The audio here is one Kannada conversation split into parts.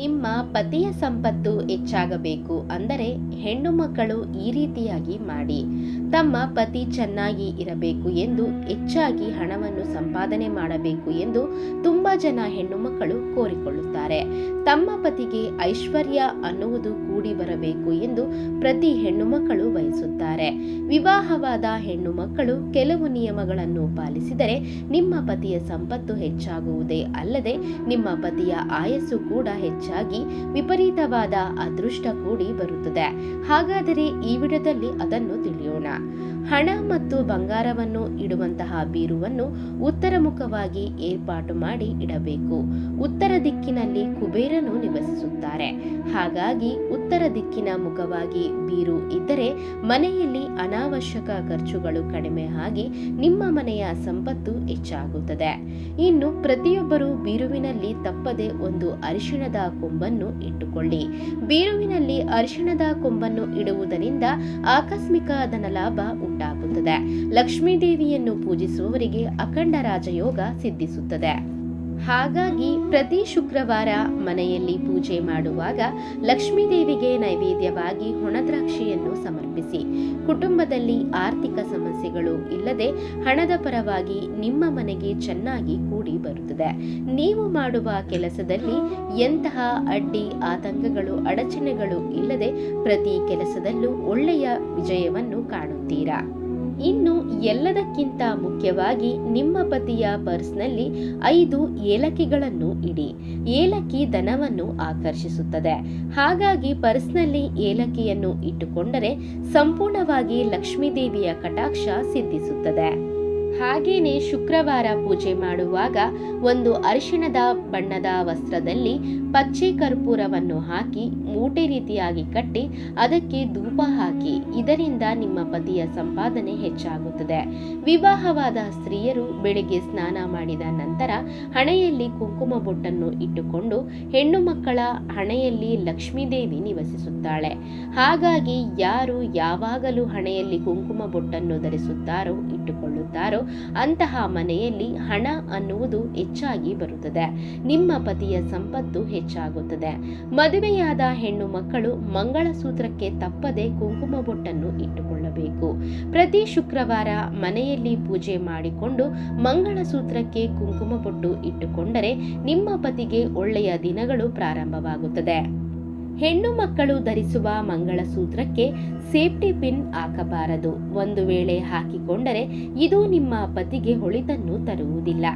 ನಿಮ್ಮ ಪತಿಯ ಸಂಪತ್ತು ಹೆಚ್ಚಾಗಬೇಕು ಅಂದರೆ ಹೆಣ್ಣು ಮಕ್ಕಳು ಈ ರೀತಿಯಾಗಿ ಮಾಡಿ. ತಮ್ಮ ಪತಿ ಚೆನ್ನಾಗಿ ಇರಬೇಕು ಎಂದು ಹೆಚ್ಚಾಗಿ ಹಣವನ್ನು ಸಂಪಾದನೆ ಮಾಡಬೇಕು ಎಂದು ತುಂಬ ಜನ ಹೆಣ್ಣು ಮಕ್ಕಳು ಕೋರಿಕೊಳ್ಳುತ್ತಾರೆ. ತಮ್ಮ ಪತಿಗೆ ಐಶ್ವರ್ಯ ಅನ್ನುವುದು ಕೂಡಿ ಬರಬೇಕು ಎಂದು ಪ್ರತಿ ಹೆಣ್ಣು ಮಕ್ಕಳು ಬಯಸುತ್ತಾರೆ. ವಿವಾಹವಾದ ಹೆಣ್ಣು ಮಕ್ಕಳು ಕೆಲವು ನಿಯಮಗಳನ್ನು ಪಾಲಿಸಿದರೆ ನಿಮ್ಮ ಪತಿಯ ಸಂಪತ್ತು ಹೆಚ್ಚಾಗುವುದೇ ಅಲ್ಲದೆ ನಿಮ್ಮ ಪತಿಯ ಆಯಸ್ಸು ಕೂಡ ಹೆಚ್ಚಾಗಿ ವಿಪರೀತವಾದ ಅದೃಷ್ಟ ಕೂಡಿ ಬರುತ್ತದೆ. ಹಾಗಾದರೆ ಈ ವಿಡಿಯೋದಲ್ಲಿ ಅದನ್ನು ತಿಳಿಯೋಣ. ಹಣ ಮತ್ತು ಬಂಗಾರವನ್ನು ಇಡುವಂತಹ ಬೀರುವನ್ನು ಉತ್ತರ ಮುಖವಾಗಿ ಏರ್ಪಾಟು ಮಾಡಿ ಇಡಬೇಕು. ಉತ್ತರ ದಿಕ್ಕಿನಲ್ಲಿ ಕುಬೇರನು ನಿವಸಿಸುತ್ತಾರೆ. ಹಾಗಾಗಿ ಉತ್ತರ ದಿಕ್ಕಿನ ಮುಖವಾಗಿ ಬೀರು ಇದ್ದರೆ ಮನೆಯಲ್ಲಿ ಅನಾವಶ್ಯಕ ಖರ್ಚುಗಳು ಕಡಿಮೆ ಆಗಿ ನಿಮ್ಮ ಮನೆಯ ಸಂಪತ್ತು ಹೆಚ್ಚಾಗುತ್ತದೆ. ಇನ್ನು ಪ್ರತಿಯೊಬ್ಬರು ಬೀರುವಿನಲ್ಲಿ ತಪ್ಪದೆ ಒಂದು ಅರಿಶಿಣದ ಕೊಂಬನ್ನು ಇಟ್ಟುಕೊಳ್ಳಿ. ಬೀರುವಿನಲ್ಲಿ ಅರಿಶಿಣದ ಕೊಂಬನ್ನು ಇಡುವುದರಿಂದ ಆಕಸ್ಮಿಕ ಧನಲಾಭ ಉಂಟಾಗುತ್ತದೆ. ಲಕ್ಷ್ಮೀ ದೇವಿಯನ್ನು ಪೂಜಿಸುವವರಿಗೆ ಅಖಂಡ ರಾಜಯೋಗ ಸಿದ್ಧಿಸುತ್ತದೆ. ಹಾಗಾಗಿ ಪ್ರತಿ ಶುಕ್ರವಾರ ಮನೆಯಲ್ಲಿ ಪೂಜೆ ಮಾಡುವಾಗ ಲಕ್ಷ್ಮೀದೇವಿಗೆ ನೈವೇದ್ಯವಾಗಿ ಹೊಣದ್ರಾಕ್ಷಿಯನ್ನು ಸಮರ್ಪಿಸಿ. ಕುಟುಂಬದಲ್ಲಿ ಆರ್ಥಿಕ ಸಮಸ್ಯೆಗಳು ಇಲ್ಲದೆ ಹಣದ ಪರವಾಗಿ ನಿಮ್ಮ ಮನೆಗೆ ಚೆನ್ನಾಗಿ ಕೂಡಿ ಬರುತ್ತದೆ. ನೀವು ಮಾಡುವ ಕೆಲಸದಲ್ಲಿ ಎಂತಹ ಅಡ್ಡಿ ಆತಂಕಗಳು, ಅಡಚಣೆಗಳು ಇಲ್ಲದೆ ಪ್ರತಿ ಕೆಲಸದಲ್ಲೂ ಒಳ್ಳೆಯ ವಿಜಯವನ್ನು ಕಾಣುತ್ತೀರಾ? ಇನ್ನು ಎಲ್ಲದಕ್ಕಿಂತ ಮುಖ್ಯವಾಗಿ ನಿಮ್ಮ ಪತಿಯ ಪರ್ಸ್ನಲ್ಲಿ ಐದು ಏಲಕ್ಕಿಗಳನ್ನು ಇಡಿ. ಏಲಕ್ಕಿ ಧನವನ್ನು ಆಕರ್ಷಿಸುತ್ತದೆ. ಹಾಗಾಗಿ ಪರ್ಸ್ನಲ್ಲಿ ಏಲಕ್ಕಿಯನ್ನು ಇಟ್ಟುಕೊಂಡರೆ ಸಂಪೂರ್ಣವಾಗಿ ಲಕ್ಷ್ಮೀದೇವಿಯ ಕಟಾಕ್ಷ ಸಿದ್ಧಿಸುತ್ತದೆ. ಹಾಗೇನೆ ಶುಕ್ರವಾರ ಪೂಜೆ ಮಾಡುವಾಗ ಒಂದು ಅರಿಶಿಣದ ಬಣ್ಣದ ವಸ್ತ್ರದಲ್ಲಿ ಪಚ್ಚೆ ಕರ್ಪೂರವನ್ನು ಹಾಕಿ ಮೂಟೆ ರೀತಿಯಾಗಿ ಕಟ್ಟಿ ಅದಕ್ಕೆ ಧೂಪ ಹಾಕಿ ಇದರಿಂದ ನಿಮ್ಮ ಪತಿಯ ಸಂಪಾದನೆ ಹೆಚ್ಚಾಗುತ್ತದೆ. ವಿವಾಹವಾದ ಸ್ತ್ರೀಯರು ಬೆಳಿಗ್ಗೆ ಸ್ನಾನ ಮಾಡಿದ ನಂತರ ಹಣೆಯಲ್ಲಿ ಕುಂಕುಮ ಬೊಟ್ಟನ್ನು ಇಟ್ಟುಕೊಂಡು ಹೆಣ್ಣು ಮಕ್ಕಳ ಹಣೆಯಲ್ಲಿ ಲಕ್ಷ್ಮೀದೇವಿ ನಿವಸಿಸುತ್ತಾಳೆ. ಹಾಗಾಗಿ ಯಾರು ಯಾವಾಗಲೂ ಹಣೆಯಲ್ಲಿ ಕುಂಕುಮ ಬೊಟ್ಟನ್ನು ಧರಿಸುತ್ತಾರೋ, ಇಟ್ಟುಕೊಳ್ಳುತ್ತಾರೋ ಅಂತಹ ಮನೆಯಲ್ಲಿ ಹಣ ಅನ್ನುವುದು ಹೆಚ್ಚಾಗಿ ಬರುತ್ತದೆ. ನಿಮ್ಮ ಪತಿಯ ಸಂಪತ್ತು ಹೆಚ್ಚಾಗುತ್ತದೆ. ಮದುವೆಯಾದ ಹೆಣ್ಣು ಮಕ್ಕಳು ಮಂಗಳಸೂತ್ರಕ್ಕೆ ತಪ್ಪದೆ ಕುಂಕುಮ ಬೊಟ್ಟನ್ನು ಇಟ್ಟುಕೊಳ್ಳಬೇಕು. ಪ್ರತಿ ಶುಕ್ರವಾರ ಮನೆಯಲ್ಲಿ ಪೂಜೆ ಮಾಡಿಕೊಂಡು ಮಂಗಳಸೂತ್ರಕ್ಕೆ ಕುಂಕುಮ ಬೊಟ್ಟು ಇಟ್ಟುಕೊಂಡರೆ ನಿಮ್ಮ ಪತಿಗೆ ಒಳ್ಳೆಯ ದಿನಗಳು ಪ್ರಾರಂಭವಾಗುತ್ತದೆ. ಹೆಣ್ಣು ಮಕ್ಕಳು ಧರಿಸುವ ಮಂಗಳಸೂತ್ರಕ್ಕೆ ಸೇಫ್ಟಿ ಪಿನ್ ಹಾಕಬಾರದು. ಒಂದು ವೇಳೆ ಹಾಕಿಕೊಂಡರೆ ಇದು ನಿಮ್ಮ ಪತಿಗೆ ಹೊಳಿತನ್ನು ತರುವುದಿಲ್ಲ.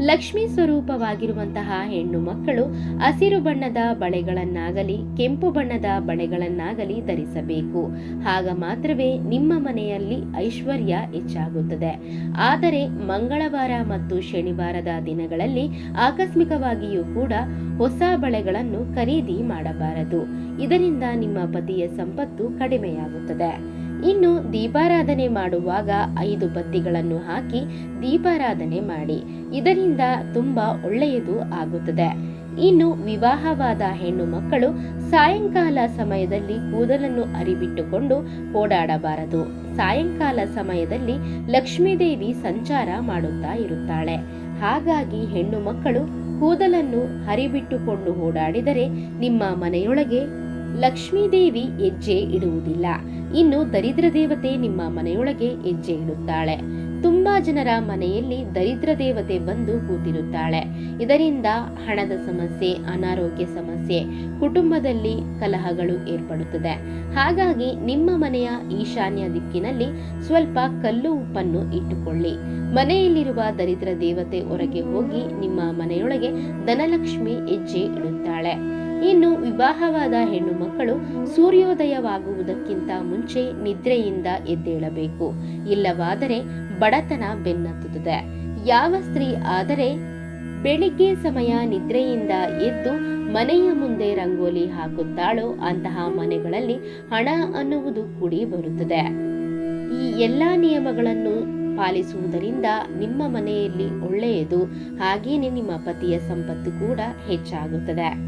ಲಕ್ಷ್ಮೀ ಸ್ವರೂಪವಾಗಿರುವಂತಹ ಹೆಣ್ಣು ಮಕ್ಕಳು ಹಸಿರು ಬಣ್ಣದ ಬಳೆಗಳನ್ನಾಗಲಿ, ಕೆಂಪು ಬಣ್ಣದ ಬಳೆಗಳನ್ನಾಗಲಿ ಧರಿಸಬೇಕು. ಆಗ ಮಾತ್ರವೇ ನಿಮ್ಮ ಮನೆಯಲ್ಲಿ ಐಶ್ವರ್ಯ ಹೆಚ್ಚಾಗುತ್ತದೆ. ಆದರೆ ಮಂಗಳವಾರ ಮತ್ತು ಶನಿವಾರದ ದಿನಗಳಲ್ಲಿ ಆಕಸ್ಮಿಕವಾಗಿಯೂ ಕೂಡ ಹೊಸ ಬಳೆಗಳನ್ನು ಖರೀದಿ ಮಾಡಬಾರದು. ಇದರಿಂದ ನಿಮ್ಮ ಪತಿಯ ಸಂಪತ್ತು ಕಡಿಮೆಯಾಗುತ್ತದೆ. ಇನ್ನು ದೀಪಾರಾಧನೆ ಮಾಡುವಾಗ ಐದು ಬತ್ತಿಗಳನ್ನು ಹಾಕಿ ದೀಪಾರಾಧನೆ ಮಾಡಿ. ಇದರಿಂದ ತುಂಬಾ ಒಳ್ಳೆಯದು ಆಗುತ್ತದೆ. ಇನ್ನು ವಿವಾಹವಾದ ಹೆಣ್ಣು ಮಕ್ಕಳು ಸಾಯಂಕಾಲ ಸಮಯದಲ್ಲಿ ಕೂದಲನ್ನು ಅರಿಬಿಟ್ಟುಕೊಂಡು ಓಡಾಡಬಾರದು. ಸಾಯಂಕಾಲ ಸಮಯದಲ್ಲಿ ಲಕ್ಷ್ಮೀದೇವಿ ಸಂಚಾರ ಮಾಡುತ್ತಾ ಇರುತ್ತಾಳೆ. ಹಾಗಾಗಿ ಹೆಣ್ಣು ಮಕ್ಕಳು ಕೂದಲನ್ನು ಹರಿಬಿಟ್ಟುಕೊಂಡು ಓಡಾಡಿದರೆ ನಿಮ್ಮ ಮನೆಯೊಳಗೆ ಲಕ್ಷ್ಮೀದೇವಿ ಹೆಜ್ಜೆ ಇಡುವುದಿಲ್ಲ. ಇನ್ನು ದರಿದ್ರ ದೇವತೆ ನಿಮ್ಮ ಮನೆಯೊಳಗೆ ಹೆಜ್ಜೆ ಇಡುತ್ತಾಳೆ. ತುಂಬಾ ಜನರ ಮನೆಯಲ್ಲಿ ದರಿದ್ರ ದೇವತೆ ಬಂದು ಕೂತಿರುತ್ತಾಳೆ. ಇದರಿಂದ ಹಣದ ಸಮಸ್ಯೆ, ಅನಾರೋಗ್ಯ ಸಮಸ್ಯೆ, ಕುಟುಂಬದಲ್ಲಿ ಕಲಹಗಳು ಏರ್ಪಡುತ್ತದೆ. ಹಾಗಾಗಿ ನಿಮ್ಮ ಮನೆಯ ಈಶಾನ್ಯ ದಿಕ್ಕಿನಲ್ಲಿ ಸ್ವಲ್ಪ ಕಲ್ಲು ಉಪ್ಪನ್ನು ಇಟ್ಟುಕೊಳ್ಳಿ. ಮನೆಯಲ್ಲಿರುವ ದರಿದ್ರ ದೇವತೆ ಹೊರಗೆ ಹೋಗಿ ನಿಮ್ಮ ಮನೆಯೊಳಗೆ ಧನಲಕ್ಷ್ಮಿ ಹೆಜ್ಜೆ ಇಡುತ್ತಾಳೆ. ಇನ್ನು ವಿವಾಹವಾದ ಹೆಣ್ಣು ಮಕ್ಕಳು ಸೂರ್ಯೋದಯವಾಗುವುದಕ್ಕಿಂತ ಮುಂಚೆ ನಿದ್ರೆಯಿಂದ ಎದ್ದೇಳಬೇಕು. ಇಲ್ಲವಾದರೆ ಬಡತನ ಬೆನ್ನತ್ತುತ್ತದೆ. ಯಾವ ಸ್ತ್ರೀ ಆದರೆ ಬೆಳಿಗ್ಗೆ ಸಮಯ ನಿದ್ರೆಯಿಂದ ಎದ್ದು ಮನೆಯ ಮುಂದೆ ರಂಗೋಲಿ ಹಾಕುತ್ತಾಳೋ ಅಂತಹ ಮನೆಗಳಲ್ಲಿ ಹಣ ಅನ್ನುವುದು ಕೂಡಿ ಬರುತ್ತದೆ. ಈ ಎಲ್ಲಾ ನಿಯಮಗಳನ್ನು ಪಾಲಿಸುವುದರಿಂದ ನಿಮ್ಮ ಮನೆಯಲ್ಲಿ ಒಳ್ಳೆಯದು. ಹಾಗೇನೆ ನಿಮ್ಮ ಪತಿಯ ಸಂಪತ್ತು ಕೂಡ ಹೆಚ್ಚಾಗುತ್ತದೆ.